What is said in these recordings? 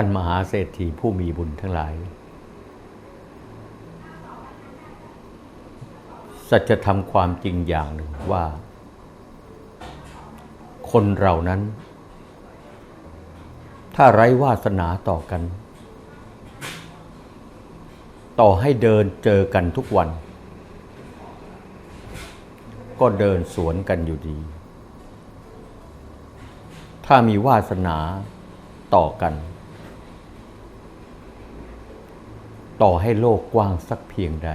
ท่านมหาเศรษฐีผู้มีบุญทั้งหลาย สัจธรรมความจริงอย่างหนึ่งว่า คนเรานั้น ถ้าไร้วาสนาต่อกัน ต่อให้เดินเจอกันทุกวัน ก็เดินสวนกันอยู่ดี ถ้ามีวาสนาต่อกัน ต่อให้โลกกว้างสักเพียงใด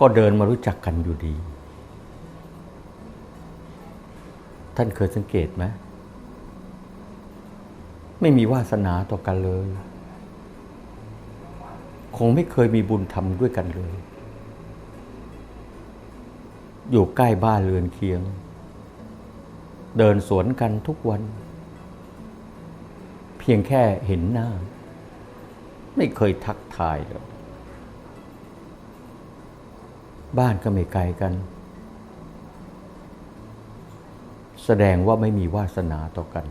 ก็เดินมารู้จักกันอยู่ดี ท่านเคยสังเกตไหมไม่มีวาสนาต่อกันเลย คงไม่เคยมีบุญทำด้วยกันเลย อยู่ใกล้บ้านเรือนเคียง เดินสวนกันทุกวัน เพียงแค่เห็นหน้า ไม่เคยทักทายเลยบ้านก็ไม่ไกลกัน แสดงว่าไม่มีวาสนาต่อกัน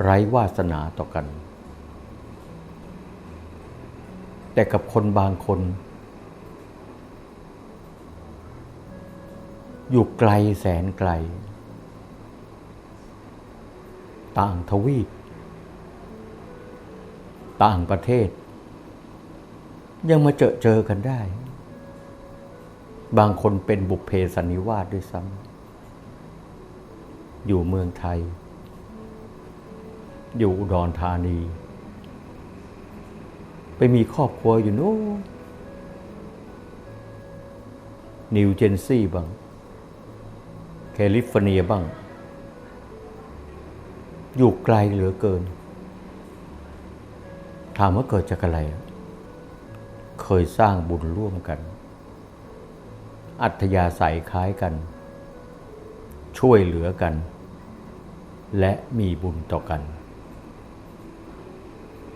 ไร้วาสนาต่อกัน แต่กับคนบางคน อยู่ไกลแสนไกล ต่างทวีป ต่างประเทศ ยังมาเจอเจอกันได้ บางคนเป็นบุพเพสันนิวาสด้วยซ้ำอยู่เมืองไทย อยู่อุดรธานี ไปมีครอบครัวอยู่โน้นนิวเจนซีบ้างแคลิฟอร์เนียบ้าง อยู่ไกลเหลือเกิน ถามว่าเกิดจากอะไร เคยสร้างบุญร่วมกัน อัธยาศัยคล้ายกัน ช่วยเหลือกัน และมีบุญต่อกัน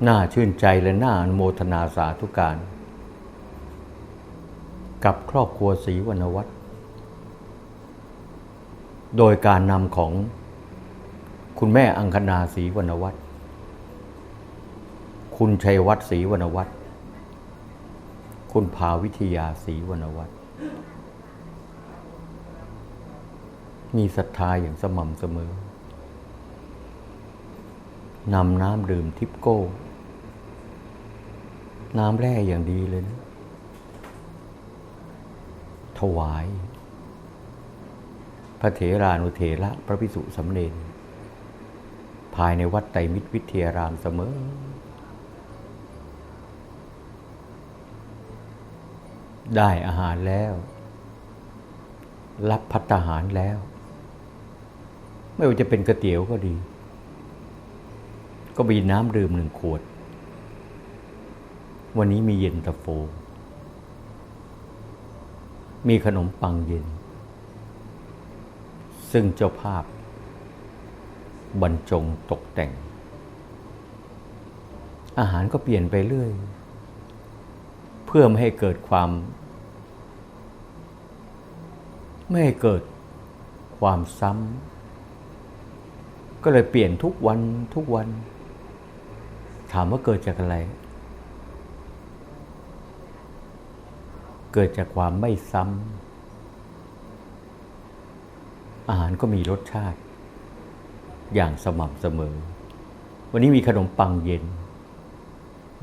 น่าชื่นใจและน่าอนุโมทนาสาธุการ กับครอบครัวศรีวรรณวัฒน์โดยการนำของคุณแม่อังคณาศรีวรรณวัฒน์ คุณชัยวัฒน์ศรีวรรณวัฒน์คุณภาวิทยาศรีวรรณวัฒน์มีศรัทธาอย่างสม่ำเสมอนำน้ำดื่มทิปโก้ น้ำแร่อย่างดีเลยนะถวาย พระเถรานุเถระพระพิสุสำเนนภายในวัดไตรมิตรวิทยารามเสมอ ได้อาหารแล้ว รับพัตตาหารแล้ว ไม่ว่าจะเป็นก๋วยเตี๋ยวก็ดี ก็มีน้ำดื่มหนึ่งขวด วันนี้มีเย็นตาโฟ มีขนมปังเย็น ซึ่งเจ้าภาพ บรรจงตกแต่ง อาหารก็เปลี่ยนไปเรื่อย พื่อไม่ให้เกิดความ ไม่ให้เกิดความซ้ำก็เลยเปลี่ยนทุกวันทุกวัน ถามว่าเกิดจากอะไร เกิดจากความไม่ซ้ำอาหารก็มีรสชาติ อย่างสม่ำเสมอ วันนี้มีขนมปังเย็น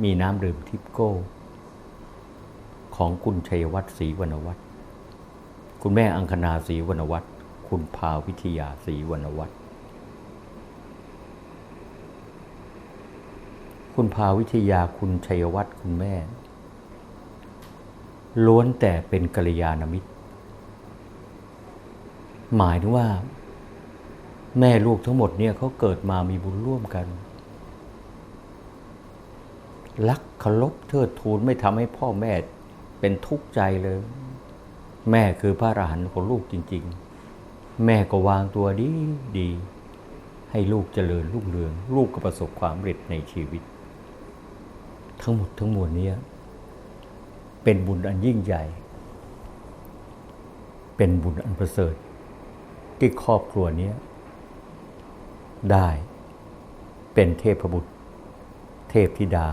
มีน้ำดื่มทิปโก้ ของคุณชัยวัฒน์ศรีวรรณวัฒน์คุณแม่อังคณาศรีวรรณวัฒน์คุณภาวิทยาศรีวรรณวัฒน์คุณภาวิทยาคุณชัยวัฒน์คุณแม่ ล้วนแต่เป็นกัลยาณมิตร หมายถึงว่า แม่ลูกทั้งหมดเนี่ยเขาเกิดมามีบุญร่วมกัน รักเคารพเทิดทูนไม่ทำให้พ่อแม่ เป็นทุกข์ใจเลย แม่คือพระอรหันต์ของลูกจริง ๆ แม่ก็วางตัวดีดี ให้ลูกเจริญรุ่งเรือง ลูกก็ประสบความสำเร็จในชีวิต ทั้งหมดทั้งมวลนี้เป็นบุญอันยิ่งใหญ่ เป็นบุญอันประเสริฐ ที่ครอบครัวนี้ได้เป็นเทพบุตร เทพธิดา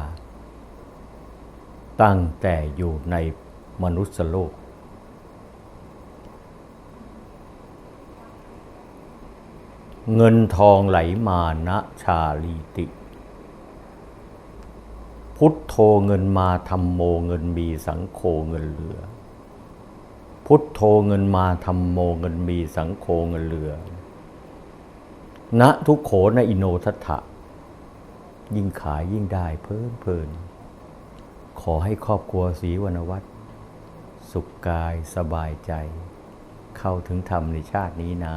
ตั้งแต่อยู่ในมนุษยโลก เงินทองไหลมานะชาลีติ พุทโธเงินมาธรรมโมเงินมีสังโฆเงินเหลือ พุทโธเงินมาธรรมโมเงินมีสังโฆเงินเหลือณทุกโขในอิโนทัตถะยิ่งขายยิ่งได้เพลินเพลิน ขอให้ครอบครัวศรีวรรณวัฒน์สุขกายสบายใจ เข้าถึงธรรมในชาตินี้นะ